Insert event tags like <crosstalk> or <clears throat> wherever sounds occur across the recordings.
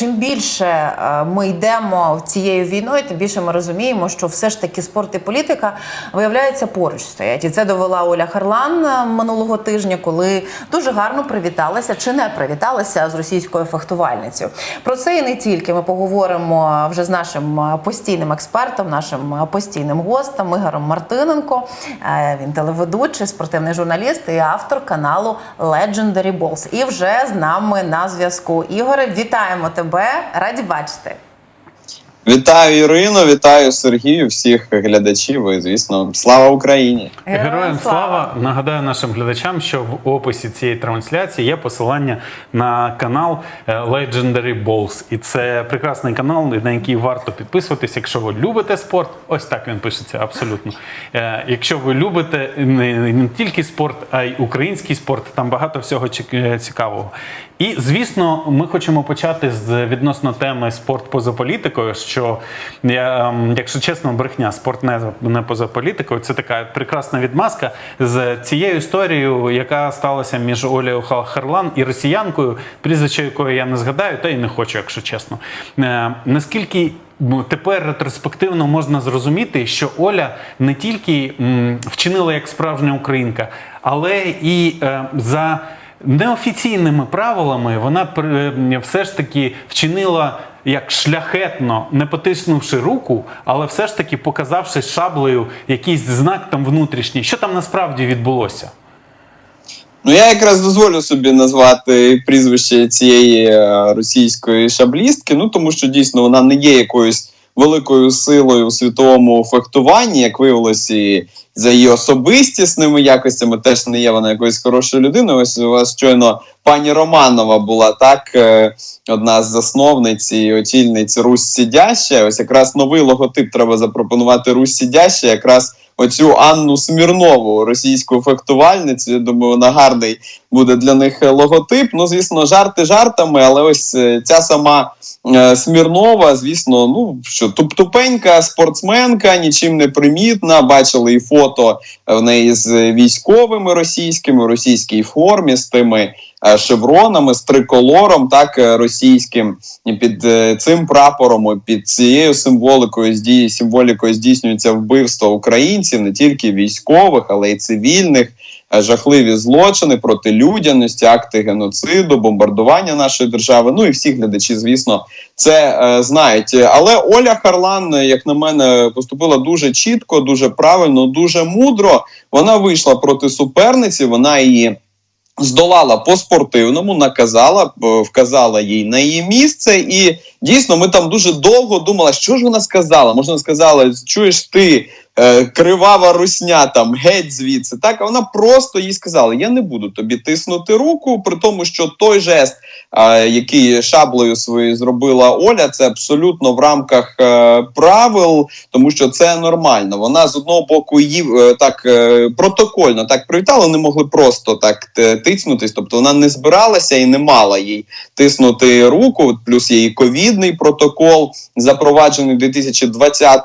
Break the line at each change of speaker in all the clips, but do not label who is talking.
чим більше е, ми йдемо цією війною, тим більше ми розуміємо, що все ж таки спорт і політика виявляються поруч стоять. І це довела Оля Харлан е, минулого тижня, коли дуже гарно привіталася чи не привіталася з російською фехтувальницею. Про це і не тільки ми поговоримо вже з нашим е, постійним експертом, нашим постійним гостем Ігорем Мартиненко. Він телеведучий, спортивний журналіст і автор каналу Legendary Balls. І вже з нами на зв'язку. Ігоре, вітаємо тебе! Раді бачити.
Вітаю Ірино, вітаю Сергію, всіх глядачів. І звісно, слава Україні!
Героям слава! Нагадаю нашим глядачам, що в описі цієї трансляції є посилання на канал е, Legendary Balls. І це прекрасний канал, на який варто підписуватись, якщо ви любите спорт. Ось так він пишеться абсолютно. Е, Якщо ви любите не, не тільки спорт, а й український спорт, там багато всього е, цікавого. І звісно, ми хочемо почати з відносно теми спорт поза політикою. Що я, ем, якщо чесно, брехня, спорт не, не поза політикою. Це така прекрасна відмазка з цією історією, яка сталася між Олею Харлан і росіянкою, прізвище якої я не згадаю, та й не хочу, якщо чесно. Е, наскільки ну, тепер ретроспективно можна зрозуміти, що Оля не тільки вчинила як справжня українка, але і е, за неофіційними правилами вона при- все ж таки вчинила як шляхетно, не потиснувши руку, але все ж таки показавши шаблею якийсь знак там внутрішній. Що там насправді відбулося?
Ну я якраз дозволю собі назвати прізвище цієї е, російської шаблістки. Ну тому що дійсно вона не є якоюсь великою силою у світовому фехтуванні, як виявилося, і за її особистісними якостями теж не є вона якоюсь хорошою людиною. Ось у вас щойно пані Романова була так, е, одна з засновниць і очільниць Русь Сідяща. Ось якраз новий логотип треба запропонувати Русь Сідяща, якраз оцю Анну Смірнову, російську фехтувальницю. Я думаю, вона гарний буде для них е, логотип. Ну, звісно, жарти жартами, але ось е, ця сама е, Смірнова, звісно, ну що туп-тупенька спортсменка, нічим не примітна. Бачили і фото в неї з військовими російськими, російській формі, з тими шевронами, з триколором, так е, російським, і під е, цим прапором, під цією символикою символікою здійснюється вбивство українців, не тільки військових, але й цивільних. е, Жахливі злочини проти людяності, акти геноциду, бомбардування нашої держави. Ну і всі глядачі, звісно, це е, знають. Але Оля Харлан, е, як на мене, поступила дуже чітко, дуже правильно, дуже мудро. Вона вийшла проти суперниці. Вона її здолала по спортивному, наказала, е, вказала їй на її місце, і дійсно ми там дуже довго думали, що ж вона сказала. Можна сказала, чуєш ти. Е, Кривава русня там геть звідси, так а вона просто їй сказала: Я не буду тобі тиснути руку, при тому, що той жест, який шаблею своєю зробила Оля, це абсолютно в рамках е, правил, тому що це нормально. Вона з одного боку її е, так протокольно так привітала, не могли просто так т- тицнутись. Тобто вона не збиралася і не мала їй тиснути руку. Плюс і ковідний протокол, запроваджений у 2020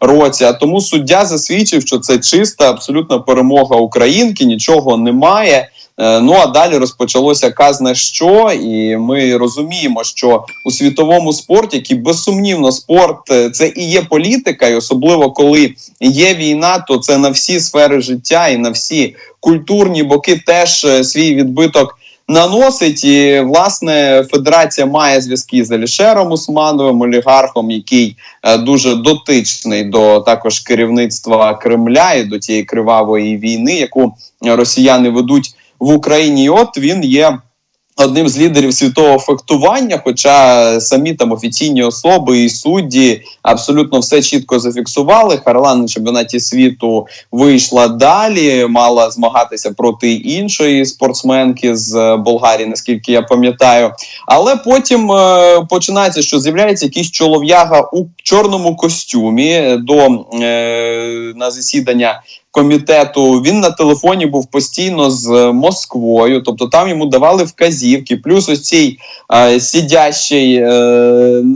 році. А тому суддя засвідчив, що це чиста абсолютна перемога українки, нічого немає. Е, Ну а далі розпочалося казне що, і ми розуміємо, що у світовому спорті, який безсумнівно спорт е, це і є політика, і особливо коли є війна, то це на всі сфери життя і на всі культурні боки теж е, свій відбиток. Наносить і власне федерація має зв'язки з Алішером Усмановим, олігархом, який е, дуже дотичний до також керівництва Кремля і до тієї кривавої війни, яку росіяни ведуть в Україні. І от він є одним з лідерів світового фехтування. Хоча самі там офіційні особи і судді абсолютно все чітко зафіксували. Харлан на чемпіонаті світу вийшла далі, мала змагатися проти іншої спортсменки з е, Болгарії, наскільки я пам'ятаю. Але потім е, починається, що з'являється якийсь чолов'яга у чорному костюмі до е, на засідання комітету. Він на телефоні був постійно з е, Москвою, тобто там йому давали вказівки. Плюс ось цій е, сидящій е,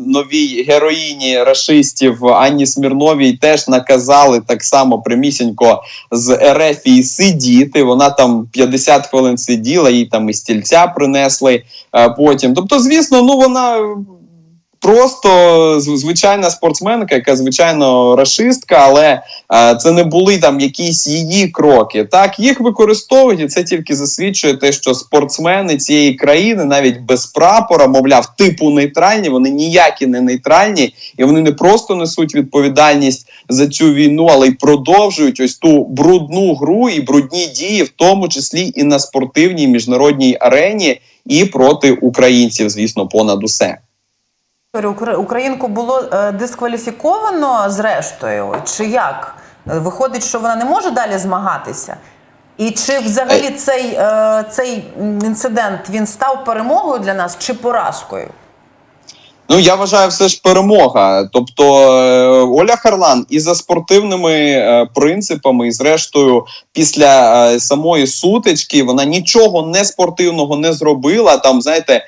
новій героїні рашистів Анні Смірновій теж наказали так само примісінько з Ерефії сидіти. Вона там 50 хвилин сиділа, їй там і стільця принесли е, потім. Тобто, звісно, ну вона просто звичайна спортсменка, яка звичайно рашистка, але е, це не були там якісь її кроки. Так, їх використовують, і це тільки засвідчує те, що спортсмени цієї країни, навіть без прапора, мовляв, типу нейтральні, вони ніякі не нейтральні, і вони не просто несуть відповідальність за цю війну, але й продовжують ось ту брудну гру і брудні дії, в тому числі і на спортивній міжнародній арені, і проти українців, звісно, понад усе.
Українку було е, дискваліфіковано зрештою, чи як? Е, Виходить, що вона не може далі змагатися? І чи взагалі цей, е, цей інцидент він став перемогою для нас чи поразкою?
Ну я вважаю, все ж перемога. Тобто е, Оля Харлан і за спортивними е, принципами, і зрештою, після е, самої сутички, вона нічого не спортивного не зробила. Там, знаєте,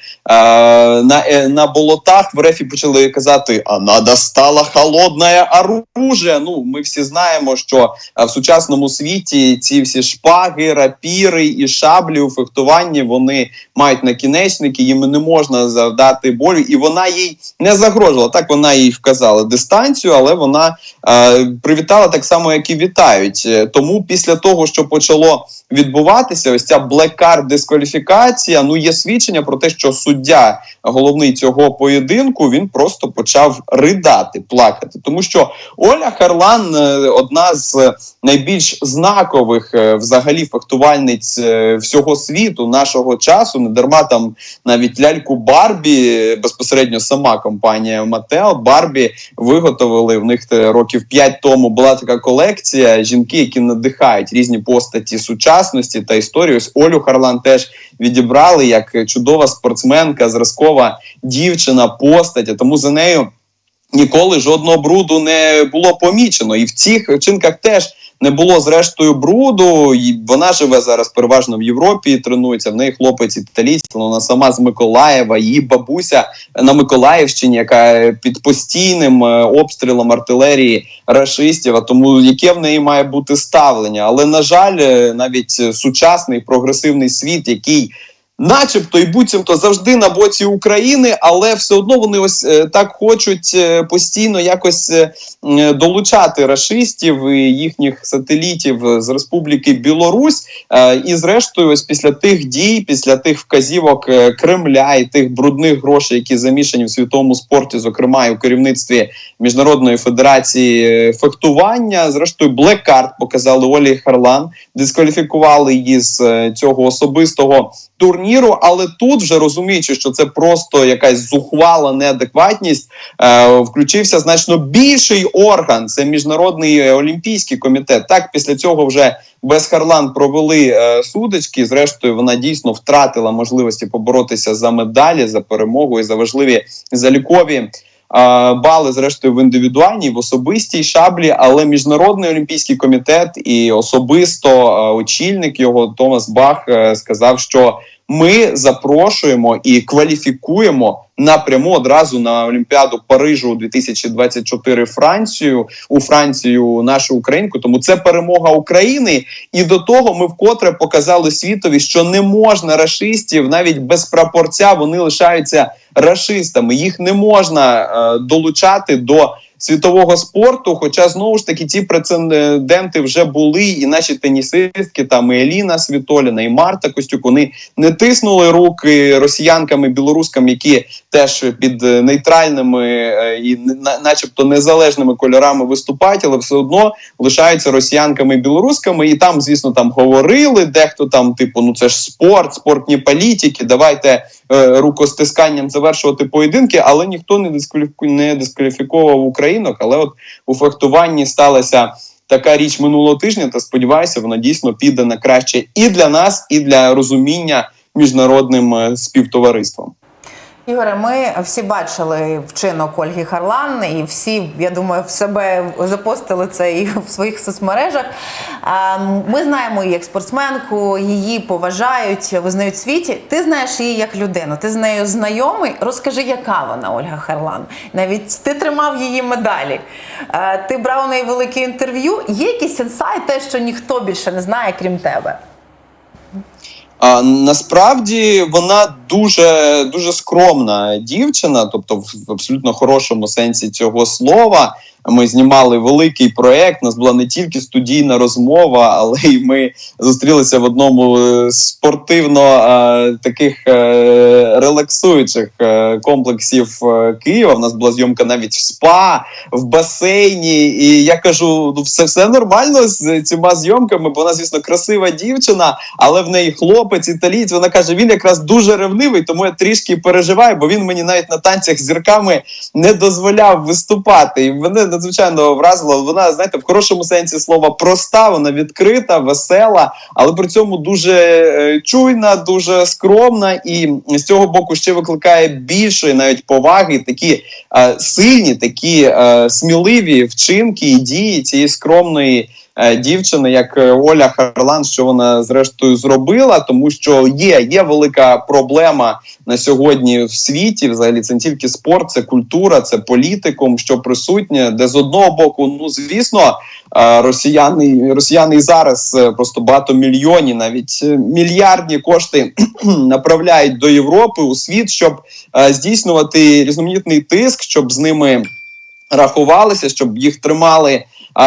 на, на болотах в рефі почали казати: а надо стало холодне оружие. Ну, ми всі знаємо, що в сучасному світі ці всі шпаги, рапіри і шаблі у фехтуванні вони мають накінечники, їм не можна завдати болю, і вона їй не загрожувала. Так вона їй вказала дистанцію, але вона е, привітала так само, як і вітають. Е, Тому після того, що почало відбуватися, ось ця блекар дискваліфікація. Ну є свідчення про те, що суддя головний цього поєдинку він просто почав ридати, плакати, тому що Оля Харлан е, одна з найбільш знакових е, взагалі фехтувальниць всього світу нашого часу. Не дарма там навіть ляльку Барбі безпосередньо сама компанія Матео Барбі виготовили в них е, років 5 тому. Була така колекція жінки, які надихають різні постаті сучасності та історії. Ось Олю Харлан теж відібрали як чудова спортсменка, зразкова дівчина, постать. Тому за нею ніколи жодного бруду не було помічено. І в цих вчинках теж не було зрештою бруду. І вона живе зараз переважно в Європі, тренується. В неї хлопець італійський, вона сама з Миколаєва. Її бабуся на Миколаївщині, яка під постійним е, обстрілом артилерії рашистів. А тому яке в неї має бути ставлення? Але на жаль, е, навіть е, сучасний прогресивний світ, який начебто і буцімто завжди на боці України, але все одно вони ось е, так хочуть е, постійно якось е, долучати рашистів і їхніх сателітів з Республіки Білорусь. І зрештою, ось після тих дій, після тих вказівок Кремля і тих брудних грошей, які замішані в світовому спорті, зокрема і у керівництві міжнародної федерації фехтування, зрештою, блекарт показали Олі Харлан, дискваліфікували її з цього особистого турніру. Але тут, вже розуміючи, що це просто якась зухвала неадекватність, е, включився значно більший орган. Це міжнародний олімпійський комітет. Так, після цього вже без Харлан провели е, судочки. Зрештою, вона дійсно втратила можливості поборотися за медалі, за перемогу і за важливі залікові. е, Бали, зрештою, в індивідуальній, в особистій шаблі, але міжнародний олімпійський комітет і особисто е, очільник його Томас Бах е, сказав, що ми запрошуємо і кваліфікуємо напряму одразу на Олімпіаду Парижу 2024 Францію у Францію нашу українку. Тому це перемога України. І до того ми вкотре показали світові, що не можна рашистів навіть без прапорця вони лишаються рашистами. Їх не можна е, долучати до світового спорту. Хоча знову ж таки ці прецеденти вже були, і наші тенісистки, там і Еліна Світоліна, і Марта Костюк, вони не тиснули руки росіянкам і білорускам, які теж під е, нейтральними е, і на- начебто незалежними кольорами виступають, але все одно лишаються росіянками і білорусками. І там, звісно, там говорили дехто там, типу, ну це ж спорт, спортні політики. Давайте е, рукостисканням завершувати поєдинки, але ніхто не дискваліфіку не дискваліфіковував. Але от у фехтуванні сталася. Така річ минулого тижня, та сподіваюся, вона дійсно піде на краще і для нас, і для розуміння міжнародним е, співтовариством.
Ігоре, ми всі бачили вчинок Ольги Харлан, і всі, я думаю, в себе запостили це і в своїх соцмережах. Ми знаємо її як спортсменку, її поважають, визнають в світі. Ти знаєш її як людину, ти з нею знайомий. Розкажи, яка вона, Ольга Харлан. Навіть ти тримав її медалі. Ти брав у неї велике інтерв'ю. Є якийсь інсайт, те, що ніхто більше не знає, крім тебе.
А насправді вона дуже дуже скромна дівчина, тобто в абсолютно хорошому сенсі цього слова. Ми знімали великий проект. У нас була не тільки студійна розмова, але й ми зустрілися в одному е, спортивно е, таких е, релаксуючих комплексів Києва. У нас була зйомка навіть в спа, в басейні. І я кажу: ну все, все нормально з цими зйомками, бо вона, звісно, красива дівчина, але в неї хлопець італієць. Вона каже: він якраз дуже ревнивий, тому я трішки переживаю, бо він мені навіть на танцях з зірками не дозволяв виступати. І мене надзвичайно вразило. Вона, знаєте, в хорошому сенсі слова проста, вона відкрита, весела, але при цьому дуже е, чуйна, дуже скромна, і з цього боку ще викликає більшої навіть поваги, такі е, сильні, такі е, сміливі вчинки і дії цієї скромної. Е, Дівчини, як е, Оля Харлан, що вона зрештою зробила, тому що є, є велика проблема на сьогодні в світі. Взагалі, це не тільки спорт, це культура, це політикум, що присутнє, де з одного боку, ну звісно, е, росіяни, росіяни зараз просто багатомільйонні, навіть е, мільярдні кошти <clears throat> направляють до Європи у світ, щоб здійснювати різноманітний тиск, щоб з ними рахувалися, щоб їх тримали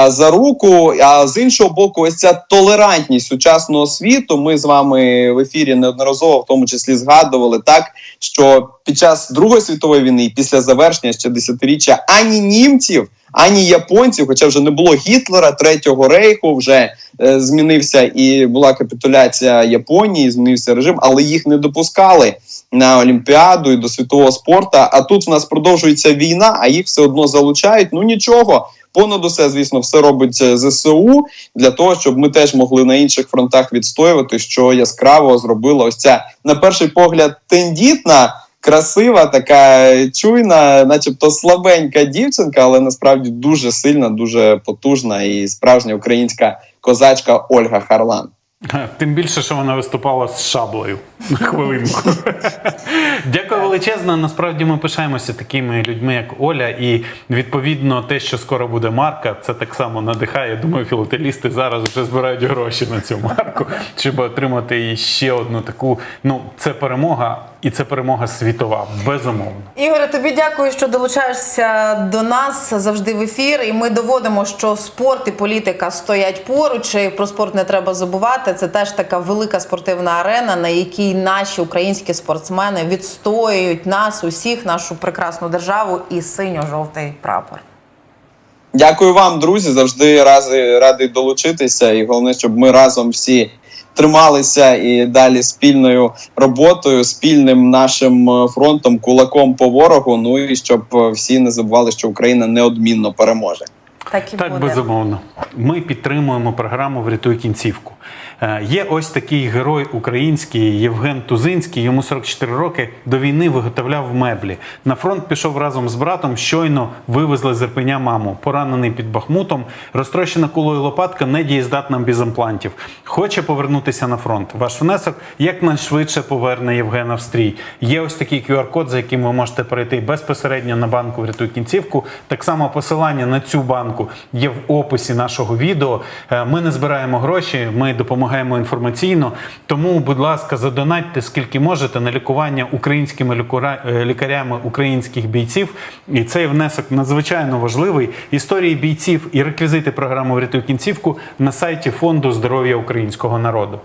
за руку. А з іншого боку, ось ця толерантність сучасного світу. Ми з вами в ефірі неодноразово, в тому числі, згадували так, що під час Другої світової війни, і після завершення ще десятиріччя, ані німців. Ані японців, хоча вже не було Гітлера, третього рейху, вже е, змінився і була капітуляція Японії, змінився режим, але їх не допускали на Олімпіаду і до світового спорту. А тут в нас продовжується війна, а їх все одно залучають. Ну нічого. Понад усе, звісно, все робить е, ЗСУ для того, щоб ми теж могли на інших фронтах відстоювати, що яскраво зробила ось ця, на перший погляд, тендітна, красива, така чуйна, начебто слабенька дівчинка, але насправді дуже сильна, дуже потужна і справжня українська козачка Ольга Харлан.
Тим більше, що вона виступала з шаблею на хвилинку. Дякую величезно. Насправді ми пишаємося такими людьми, як Оля, і відповідно те, що скоро буде марка, це так само надихає. Думаю, філателісти зараз вже збирають гроші на цю марку, щоб отримати ще одну таку. Ну, це перемога, і це перемога світова, безумовно.
Ігоре, тобі дякую, що долучаєшся до нас завжди в ефір. І ми доводимо, що спорт і політика стоять поруч. І про спорт не треба забувати. Це теж така велика спортивна арена, на якій наші українські спортсмени відстоюють нас, усіх, нашу прекрасну державу і синьо-жовтий прапор.
Дякую вам, друзі. Завжди рази радий долучитися. І головне, щоб ми разом всі трималися і далі спільною роботою, спільним нашим е, фронтом, кулаком по ворогу. Ну і щоб е, всі не забували, що Україна неодмінно переможе.
Так і
Так,
буде.
безумовно. Ми підтримуємо програму Врятуй кінцівку. Е, Є ось такий герой український Євген Тузинський. Йому 44 роки до війни виготовляв меблі. На фронт пішов разом з братом. Щойно вивезли з Ірпеня маму. Поранений під Бахмутом. Розтрощена кулою лопатка недієздатна без імплантів. Хоче повернутися на фронт. Ваш внесок якнайшвидше поверне Євгена в стрій. Є ось такий QR-код, за яким ви можете перейти безпосередньо на банку Врятуй кінцівку. Так само посилання на цю банку є в описі нашого відео. Е, Ми не збираємо гроші, ми допомагаємо інформаційно. Тому, будь ласка, задонатьте скільки можете на лікування українськими е, лікарями українських бійців. І цей внесок надзвичайно важливий. Історії бійців і реквізити програми Врятуй кінцівку на сайті Фонду здоров'я українського народу.